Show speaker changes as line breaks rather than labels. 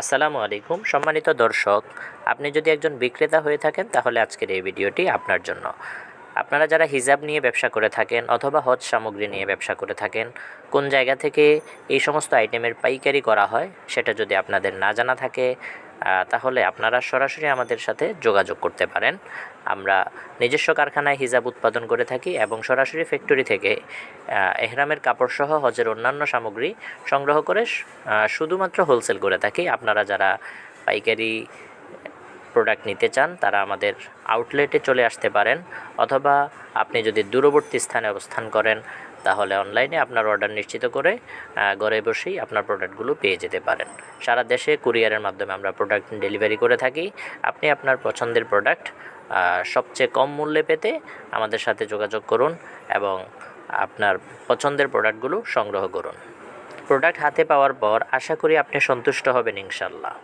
আসসালামু আলাইকুম। সম্মানিত দর্শক, আপনি যদি একজন বিক্রেতা হয়ে থাকেন, তাহলে আজকের এই ভিডিওটি আপনার জন্য। আপনারা যারা হিজাব নিয়ে ব্যবসা করে থাকেন অথবা হজ সামগ্রী নিয়ে ব্যবসা করে থাকেন, কোন জায়গা থেকে এই সমস্ত আইটেমের পাইকারি করা হয়, সেটা যদি আপনাদের না জানা থাকে তাহলে আপনারা সরাসরি আমাদের সাথে যোগাযোগ করতে পারেন। আমরা নিজস্ব কারখানায় হিজাব উৎপাদন করে থাকি এবং সরাসরি ফ্যাক্টরি থেকে এহরামের কাপড়সহ হজের অন্যান্য সামগ্রী সংগ্রহ করে শুধুমাত্র হোলসেল করে থাকি। আপনারা যারা পাইকারি প্রোডাক্ট নিতে চান, তারা আমাদের আউটলেটে চলে আসতে পারেন অথবা আপনি যদি দূরবর্তী স্থানে অবস্থান করেন, তাহলে অনলাইনে আপনার অর্ডার নিশ্চিত করে ঘরে বসেই আপনার প্রোডাক্টগুলো পেয়ে যেতে পারেন। সারা দেশে কুরিয়ারের মাধ্যমে আমরা প্রোডাক্ট ডেলিভারি করে থাকি। আপনি আপনার পছন্দের প্রোডাক্ট সবচেয়ে কম মূল্যে পেতে আমাদের সাথে যোগাযোগ করুন এবং আপনার পছন্দের প্রোডাক্টগুলো সংগ্রহ করুন। প্রোডাক্ট হাতে পাওয়ার পর আশা করি আপনি সন্তুষ্ট হবেন ইনশাল্লাহ।